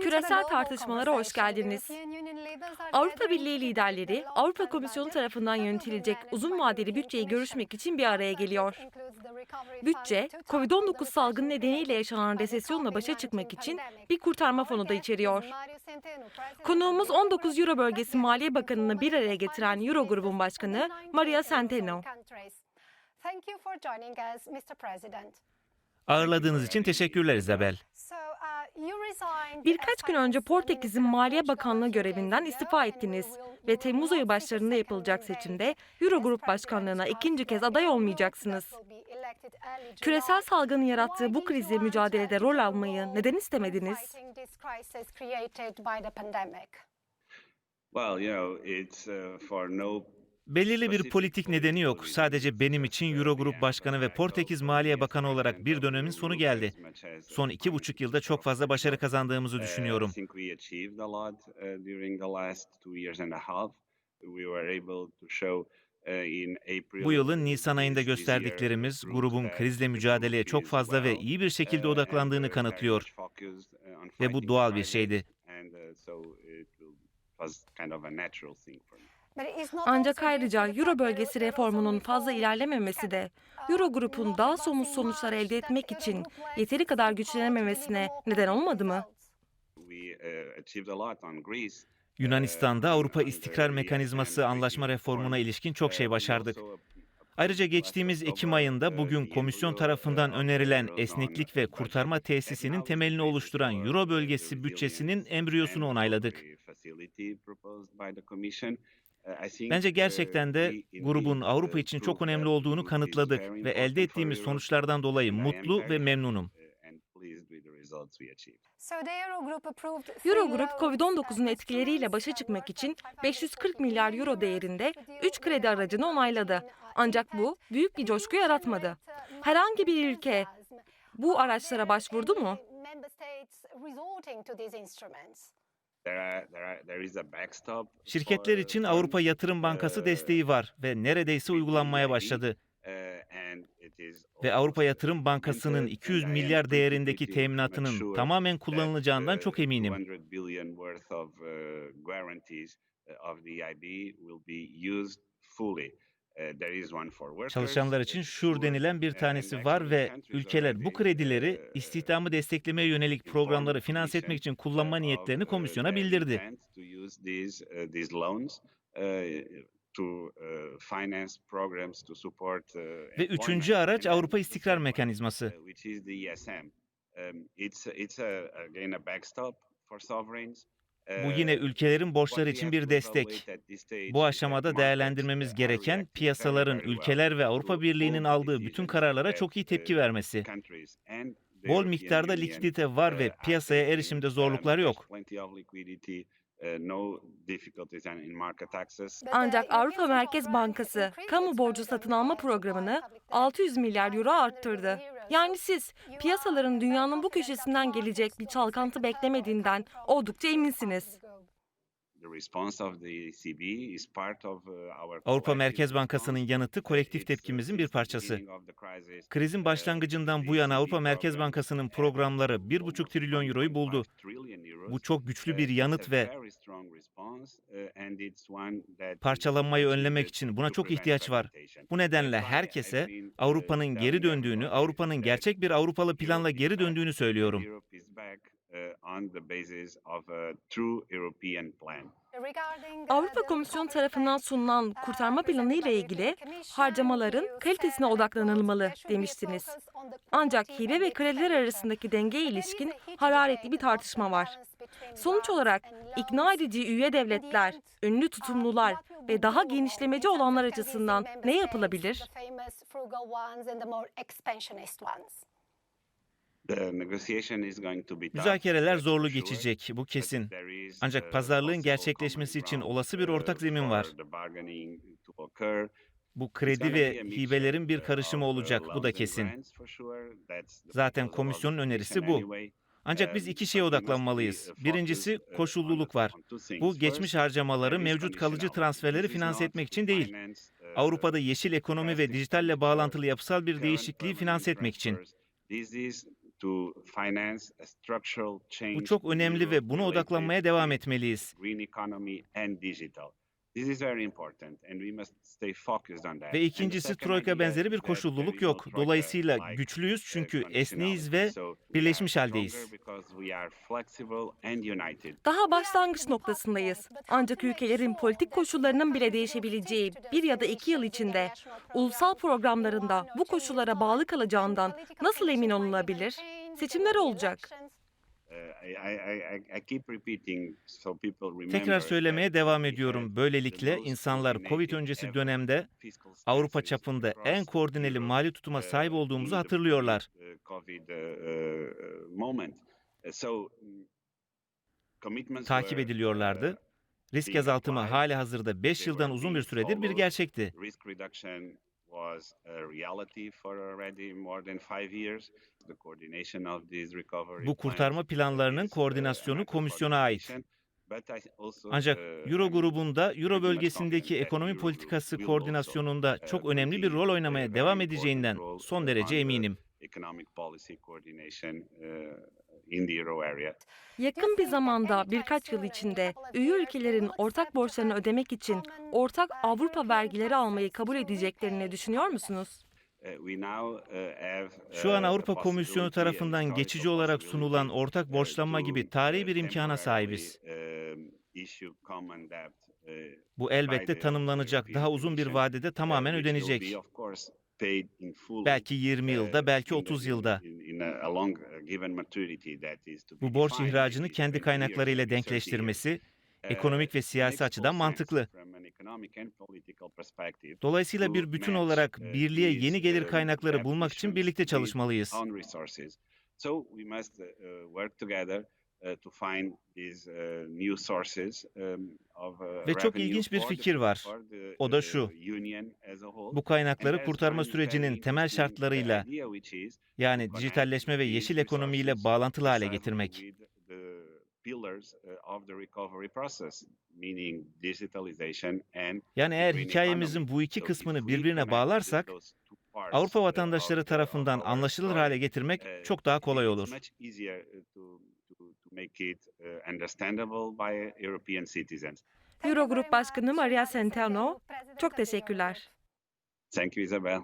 Küresel tartışmalara hoş geldiniz. Avrupa Birliği liderleri Avrupa Komisyonu tarafından yönetilecek uzun vadeli bütçeyi görüşmek için bir araya geliyor. Bütçe, COVID-19 salgını nedeniyle yaşanan resesyonla başa çıkmak için bir kurtarma fonu da içeriyor. Konuğumuz 19 Euro bölgesi Maliye Bakanı'nı bir araya getiren Euro grubun başkanı Maria Centeno. Ağırladığınız için teşekkürler İzabel. Birkaç gün önce Portekiz'in Maliye Bakanlığı görevinden istifa ettiniz ve Temmuz ayı başlarında yapılacak seçimde Eurogrup Başkanlığına ikinci kez aday olmayacaksınız. Küresel salgının yarattığı bu krizi mücadelede rol almayı neden istemediniz? Well, you know, it's uh, for no Belirli bir politik nedeni yok. Sadece benim için Eurogrup Başkanı ve Portekiz Maliye Bakanı olarak bir dönemin sonu geldi. Son iki buçuk yılda çok fazla başarı kazandığımızı Uh, I düşünüyorum. uh, uh. Bu yılın Nisan ayında gösterdiklerimiz grubun krizle mücadeleye çok fazla ve iyi bir şekilde uh, and odaklandığını kanıtlıyor. Ve bu doğal bir şeydi. Uh. Ancak ayrıca Euro bölgesi reformunun fazla ilerlememesi de Eurogrup'un daha somut sonuçlar elde etmek için yeteri kadar güçlenememesine neden olmadı mı? Uh. Yunanistan'da Avrupa İstikrar Mekanizması anlaşma reformuna ilişkin çok şey başardık. Ayrıca geçtiğimiz Ekim ayında bugün komisyon tarafından önerilen esneklik ve kurtarma tesisinin temelini oluşturan Euro bölgesi bütçesinin embriyosunu onayladık. Bence gerçekten de grubun Avrupa için çok önemli olduğunu kanıtladık ve elde ettiğimiz sonuçlardan dolayı mutlu ve memnunum. Eurogrup COVID-19'un etkileriyle başa çıkmak için 540 milyar euro değerinde 3 kredi aracını onayladı. Ancak bu büyük bir coşku yaratmadı. Herhangi bir ülke bu araçlara başvurdu mu? Şirketler için Avrupa Yatırım Bankası desteği var ve neredeyse uygulanmaya başladı. Ve Avrupa Yatırım Bankası'nın 200 milyar değerindeki teminatının tamamen kullanılacağından çok eminim. Çalışanlar için şur denilen bir tanesi var ve ülkeler bu kredileri istihdamı desteklemeye yönelik programları finanse etmek için kullanma niyetlerini komisyona bildirdi. Ve üçüncü araç Avrupa İstikrar Mekanizması. Bu yine ülkelerin borçları için bir destek. Bu aşamada değerlendirmemiz gereken piyasaların ülkeler ve Avrupa Birliği'nin aldığı bütün kararlara çok iyi tepki vermesi. Bol miktarda likidite var ve piyasaya erişimde zorluklar yok. Ancak Avrupa Merkez Bankası kamu borcu satın alma programını 600 milyar euro arttırdı. Yani siz piyasaların dünyanın bu köşesinden gelecek bir çalkantı beklemediğinden oldukça eminsiniz. Avrupa Merkez Bankası'nın yanıtı kolektif tepkimizin bir parçası. Krizin başlangıcından bu yana Avrupa Merkez Bankası'nın programları 1,5 trilyon euroyu buldu. Bu çok güçlü bir yanıt ve parçalanmayı önlemek için buna çok ihtiyaç var. Bu nedenle herkese Avrupa'nın geri döndüğünü, Avrupa'nın gerçek bir Avrupalı planla geri döndüğünü söylüyorum. Avrupa Komisyonu tarafından sunulan kurtarma planı ile ilgili harcamaların kalitesine odaklanılmalı demiştiniz. Ancak hibe ve krediler arasındaki dengeye ilişkin hararetli bir tartışma var. Sonuç olarak ikna edici üye devletler, ünlü tutumlular ve daha genişlemeci olanlar açısından ne yapılabilir? Müzakereler zorlu geçecek, bu kesin. Ancak pazarlığın gerçekleşmesi için olası bir ortak zemin var. Bu kredi ve hibelerin bir karışımı olacak, bu da kesin. Zaten komisyonun önerisi bu. Ancak biz iki şeye odaklanmalıyız. Birincisi koşulluluk var. Bu geçmiş harcamaları mevcut kalıcı transferleri finanse etmek için değil. Avrupa'da yeşil ekonomi ve dijitalle bağlantılı yapısal bir değişikliği finanse etmek için. Bu çok önemli ve buna odaklanmaya devam etmeliyiz. Green economy and digital. This is very important and we must stay focused on that. Ve ikincisi troika benzeri bir koşulluluk yok. Dolayısıyla güçlüyüz uh, çünkü esneyiz ve birleşmiş haldeyiz. Daha başlangıç noktasındayız. Ancak ülkelerin politik koşullarının bile değişebileceği bir ya da iki yıl içinde ulusal programlarında bu koşullara bağlı kalacağından nasıl emin olunabilir? Seçimler olacak. Tekrar söylemeye devam ediyorum. Böylelikle insanlar Covid öncesi dönemde Avrupa çapında en koordineli mali tutuma uh, sahip olduğumuzu hatırlıyorlar. Uh, uh, Takip ediliyorlardı. Risk azaltımı hali hazırda 5 They yıldan uzun bir süredir bir gerçekti. Was a reality for already more than five years. The coordination of these recovery Bu kurtarma planlarının uh, koordinasyonu komisyona ait. also, Ancak uh, Euro grubunda, Euro bölgesindeki ekonomi politikası koordinasyonunda uh, çok önemli bir rol oynamaya devam edeceğinden son uh, derece eminim. Economic policy coordination uh, in the Euro area. Yakın bir zamanda birkaç yıl içinde üye ülkelerin ortak borçlarını ödemek için ortak Avrupa vergileri almayı kabul edeceklerini düşünüyor musunuz? Uh, uh, have, Şu an uh, Avrupa Komisyonu tarafından geçici olarak sunulan ortak uh, borçlanma gibi tarihi uh, bir imkana sahibiz. uh, Bu elbette tanımlanacak, daha uzun bir vadede uh, tamamen ödenecek. Belki 20 uh, yılda, belki in the- 30 in- yılda. be Bu borç ihracını kendi 20 years, kaynaklarıyla maybe 30 years. denkleştirmesi Uh, ekonomik ve siyasi açıdan mantıklı. Dolayısıyla bir bütün olarak uh, birliğe yeni gelir kaynakları bulmak için birlikte çalışmalıyız. Uh, uh, to find these new sources um, of uh, Ve çok ilginç bir fikir var. O da şu. Bu kaynakları kurtarma sürecinin temel şartlarıyla yani dijitalleşme ve yeşil ekonomiyle bağlantılı hale getirmek. Yani eğer hikayemizin bu iki kısmını birbirine bağlarsak Avrupa vatandaşları tarafından anlaşılır hale getirmek çok daha kolay olur. much easier, uh, to, to, to make it uh, understandable by European citizens. Eurogrup Başkanı Maria Centeno, çok teşekkürler. Thank you, Isabel.